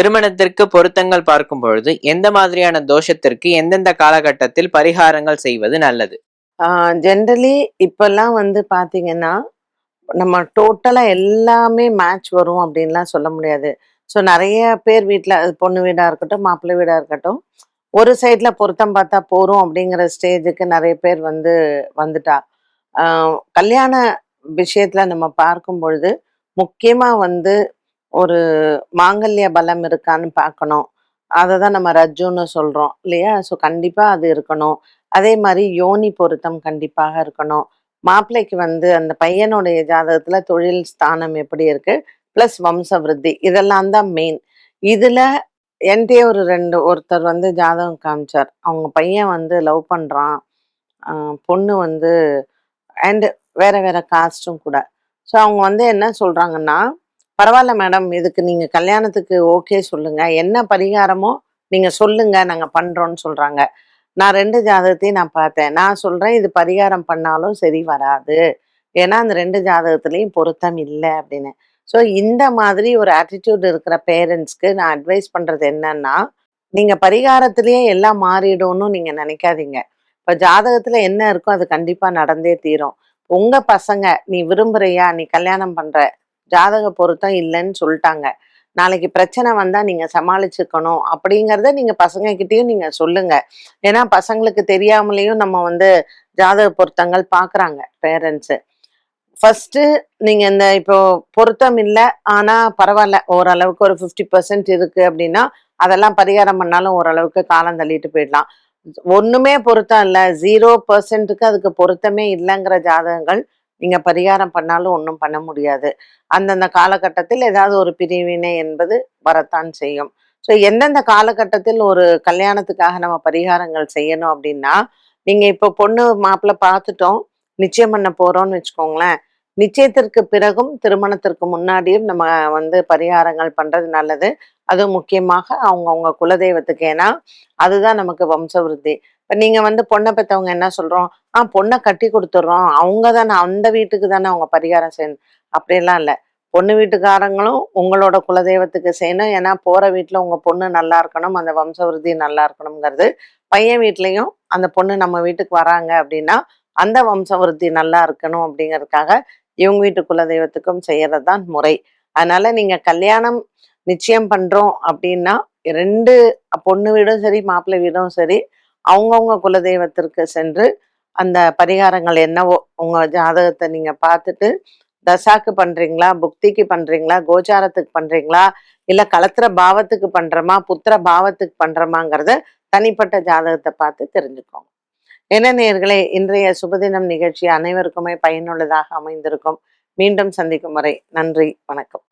திருமணத்திற்கு பொருத்தங்கள் பார்க்கும் பொழுது எந்த மாதிரியான தோஷத்திற்கு எந்தெந்த காலகட்டத்தில் பரிகாரங்கள் செய்வது நல்லது? ஜென்ரலி இப்பெல்லாம் வந்து பார்த்தீங்கன்னா நம்ம டோட்டலாக எல்லாமே மேட்ச் வரும் அப்படின்லாம் சொல்ல முடியாது. ஸோ நிறைய பேர் வீட்டில் பொண்ணு வீடாக இருக்கட்டும் மாப்பிள்ளை வீடாக இருக்கட்டும் ஒரு சைடில் பொருத்தம் பார்த்தா போகிறோம் அப்படிங்கிற ஸ்டேஜுக்கு நிறைய பேர் வந்து வந்துட்டா. கல்யாண விஷயத்தில் நம்ம பார்க்கும் பொழுது முக்கியமாக வந்து ஒரு மாங்கல்ய பலம் இருக்கான்னு பார்க்கணும். அதை தான் நம்ம ரஜ்ஜுன்னு சொல்கிறோம் இல்லையா? ஸோ கண்டிப்பாக அது இருக்கணும். அதே மாதிரி யோனி பொருத்தம் கண்டிப்பாக இருக்கணும். மாப்பிள்ளைக்கு வந்து அந்த பையனுடைய ஜாதகத்தில் தொழில் ஸ்தானம் எப்படி இருக்குது ப்ளஸ் வம்ச விருத்தி இதெல்லாம் தான் மெயின் இதில் என்கிட்டயே ஒரு ரெண்டு ஒருத்தர் வந்து ஜாதகம் காமிச்சார். அவங்க பையன் வந்து லவ் பண்ணுறான் பொண்ணு வந்து அண்டு வேற வேற காஸ்ட்டும் கூட. ஸோ அவங்க வந்து என்ன சொல்கிறாங்கன்னா பரவாயில்ல மேடம் இதுக்கு நீங்க கல்யாணத்துக்கு ஓகே சொல்லுங்க. என்ன பரிகாரமோ நீங்க சொல்லுங்க. நாங்க பண்றோம்னு சொல்றாங்க. நான் ரெண்டு ஜாதகத்தையும் நான் பார்த்தேன். நான் சொல்றேன் இது பரிகாரம் பண்ணாலும் சரி வராது. ஏன்னா அந்த ரெண்டு ஜாதகத்துலேயும் பொருத்தம் இல்லை அப்படின்னு. ஸோ இந்த மாதிரி ஒரு ஆட்டிடியூட் இருக்கிற பேரண்ட்ஸ்க்கு நான் அட்வைஸ் பண்றது என்னன்னா நீங்க பரிகாரத்திலேயே எல்லாம் மாறிடும்னு நீங்க நினைக்காதீங்க. இப்போ ஜாதகத்துல என்ன இருக்கோ அது கண்டிப்பா நடந்தே தீரும். உங்க பசங்க நீ விரும்புறியா? நீ கல்யாணம் பண்ற ஜாதக பொருத்தம் இல்லைன்னு சொல்லிட்டாங்க. நாளைக்கு பிரச்சனை வந்தா நீங்க சமாளிச்சுக்கணும். அப்படிங்கிறத நீங்க பசங்க கிட்டயும் நீங்க சொல்லுங்க. ஏன்னா பசங்களுக்கு தெரியாமலேயும் நம்ம வந்து ஜாதக பொருத்தங்கள் பார்க்குறாங்க பேரண்ட்ஸு ஃபர்ஸ்ட் நீங்க இந்த இப்போ பொருத்தம் இல்லை ஆனா பரவாயில்ல. ஓரளவுக்கு ஒரு ஃபிஃப்டி பர்சன்ட் இருக்கு அப்படின்னா அதெல்லாம் பரிகாரம் பண்ணாலும் ஓரளவுக்கு காலம் தள்ளிட்டு போயிடலாம். ஒண்ணுமே பொருத்தம் இல்லை. ஜீரோ பர்சன்ட்டுக்கு அதுக்கு பொருத்தமே இல்லைங்கிற ஜாதகங்கள் நீங்கள் பரிகாரம் பண்ணாலும் ஒன்றும் பண்ண முடியாது. அந்தந்த காலகட்டத்தில் ஏதாவது ஒரு பிரிவினை என்பது வரத்தான் செய்யும். ஸோ எந்தெந்த காலகட்டத்தில் ஒரு கல்யாணத்துக்காக நம்ம பரிகாரங்கள் செய்யணும் அப்படின்னா நீங்கள் இப்போ பொண்ணு மாப்பிள்ளை பார்த்துட்டோம் நிச்சயம் பண்ண போகிறோம்னு வச்சுக்கோங்களேன். நிச்சயத்திற்கு பிறகும் திருமணத்திற்கு முன்னாடியும் நம்ம வந்து பரிகாரங்கள் பண்ணுறது நல்லது. அதுவும் முக்கியமாக அவங்கவுங்க குலதெய்வத்துக்கு. ஏன்னா அதுதான் நமக்கு வம்சவிருத்தி இப்போ நீங்கள் வந்து பொண்ணை பெற்றவங்க என்ன சொல்கிறோம் ஆ பொண்ணை கட்டி கொடுத்துட்றோம் அவங்க தானே அந்த வீட்டுக்கு தானே அவங்க பரிகாரம் செய்யணும். அப்படியெல்லாம் இல்லை. பொண்ணு வீட்டுக்காரங்களும் உங்களோட குலதெய்வத்துக்கு செய்யணும். ஏன்னா போகிற வீட்டில் உங்கள் பொண்ணு நல்லா இருக்கணும் அந்த வம்சவிருத்தி நல்லா இருக்கணுங்கிறது பையன் வீட்லேயும் அந்த பொண்ணு நம்ம வீட்டுக்கு வராங்க அப்படின்னா அந்த வம்சவிருத்தி நல்லா இருக்கணும் அப்படிங்கிறதுக்காக இவங்க வீட்டு குலதெய்வத்துக்கும் செய்கிறது தான் முறை. அதனால் நீங்கள் கல்யாணம் நிச்சயம் பண்ணுறோம் அப்படின்னா ரெண்டு பொண்ணு வீடும் சரி மாப்பிள்ளை வீடும் சரி அவங்கவுங்க குலதெய்வத்திற்கு சென்று அந்த பரிகாரங்கள் என்னவோ உங்க ஜாதகத்தை நீங்க பார்த்துட்டு தசாக்கு பண்றீங்களா புக்திக்கு பண்றீங்களா கோச்சாரத்துக்கு பண்றீங்களா இல்ல கலத்திர பாவத்துக்கு பண்றோமா புத்திர பாவத்துக்கு பண்றோமாங்கிறத தனிப்பட்ட ஜாதகத்தை பார்த்து தெரிஞ்சுக்கோங்க. என்ன நேர்களே இன்றைய சுபதினம் நிகழ்ச்சி அனைவருக்குமே பயனுள்ளதாக அமைந்திருக்கும். மீண்டும் சந்திக்கும் வரை நன்றி வணக்கம்.